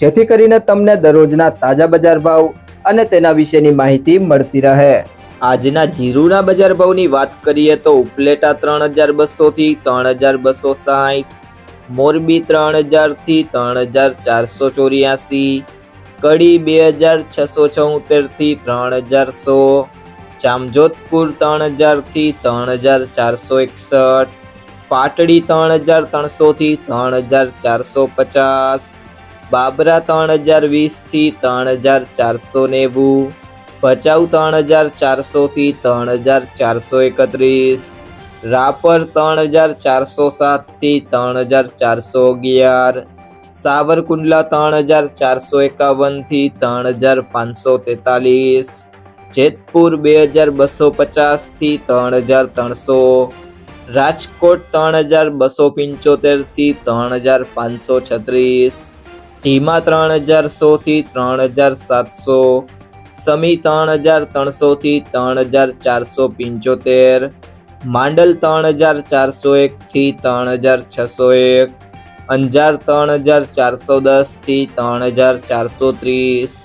જેથી કરીને તમને દરરોજના તાજા બજાર ભાવ અને તેના વિશેની માહિતી મળતી રહે. આજના જીરુના બજાર ભાવની વાત કરીએ તો ઉપલેટા ત્રણ હજાર બસોથી ત્રણ હજાર બસો સાઠ મોરબી ત્રણ હજારથી ત્રણ હજાર ચારસો ચોર્યાસી, કડી બે હજાર છસો છોતેરથી ત્રણ હજાર સો, જામજોધપુર ત્રણ હજારથી ત્રણ હજાર ચારસો એકસઠ, પાટડી ત્રણ હજાર ત્રણસોથી ત્રણ હજાર ચારસો પચાસ બાબરા ત્રણ હજાર વીસથી ત્રણ હજાર ચારસો નેવું ભચાઉ ત્રણ હજાર ચારસોથી ત્રણ હજાર ચારસો એકત્રીસ રાપર ત્રણ હજાર ચારસો સાતથી ત્રણ હજાર ચારસો અગિયાર સાવરકુંડલા ત્રણ હજાર ચારસો એકાવનથી ત્રણ હજાર પાંચસો તેતાલીસ જેતપુર બે હજાર બસો પચાસથી ત્રણ હજાર ત્રણસો રાજકોટ ત્રણ હજાર બસો પંચોતેરથી ત્રણ હજાર પાંચસો છત્રીસ ટીમા ત્રણ હજાર સોથી ત્રણ હજાર સાતસો સમી ત્રણ હજાર ત્રણસો થી ત્રણ હજાર ચારસો પંચોતેર માંડલ ત્રણ હજાર ચારસો એક થી ત્રણ હજાર છસો એક અંજાર ત્રણ હજાર ચારસો દસથી ત્રણ હજાર ચારસો ત્રીસ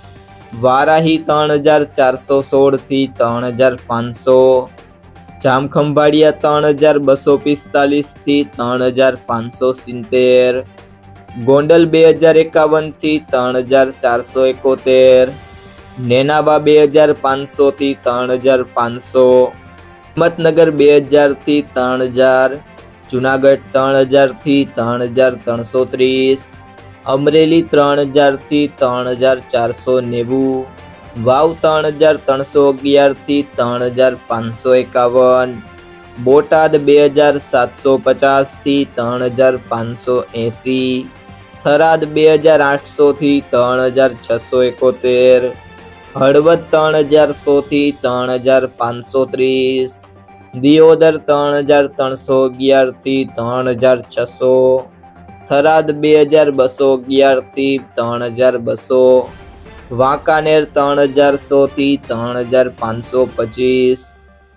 વારાહી ત્રણ હજાર ચારસો સોળથી ત્રણ હજાર પાંચસો જામખંભાળિયા ત્રણ હજાર બસો પિસ્તાલીસથી ત્રણ હજાર પાંચસો સિત્તેર ગોંડલ બે હજાર એકાવનથી ત્રણ હજાર ચારસો એકોતેર નેનાબા બે હજાર પાંચસો થી ત્રણ હજાર પાંચસો, હિંમતનગર બે હજારથી ત્રણ હજાર, જુનાગઢ ત્રણ હજારથી ત્રણ હજાર ત્રણસો ત્રીસ, અમરેલી ત્રણ હજારથી ત્રણ હજાર ચારસો નેવું, વાવ ત્રણ હજાર ત્રણસો અગિયારથી ત્રણ હજાર પાંચસો એકાવન, બોટાદ બે હજાર સાતસો પચાસથી ત્રણ હજાર પાંચસો એંસી થરાદ બે હજાર આઠસો થી ત્રણ હજાર છસો એકોતેર હળવદ ત્રણ હજાર સો થી ત્રણ હજાર પાંચસો ત્રીસ દિયોદર ત્રણ હજાર ત્રણસો અગિયારથી ત્રણ હજાર છસો થરાદ બે હજાર બસો અગિયારથી ત્રણ હજાર બસો વાંકાનેર ત્રણ હજાર સો થી ત્રણ હજાર પાંચસો પચીસ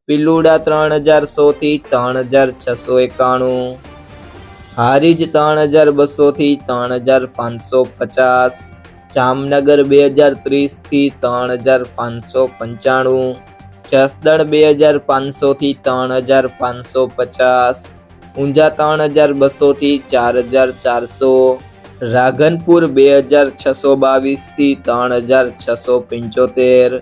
પિલુડા ત્રણ હજાર સો થી ત્રણ હજાર છસો એકાણું હારીજ ત્રણ હજાર બસો થી ત્રણ હજાર પાંચસો પચાસ. જામનગર બે હજાર ત્રીસથી ત્રણ હજાર પાંચસો પંચાણું. જસદણ બે હજાર પાંચસો થી ત્રણ હજાર પાંચસો પચાસ. ઊંઝા ત્રણ હજાર બસો થી ચાર હજાર ચારસો. રાધનપુર બે હજાર છસો બાવીસથી ત્રણ હજાર છસો પંચોતેર.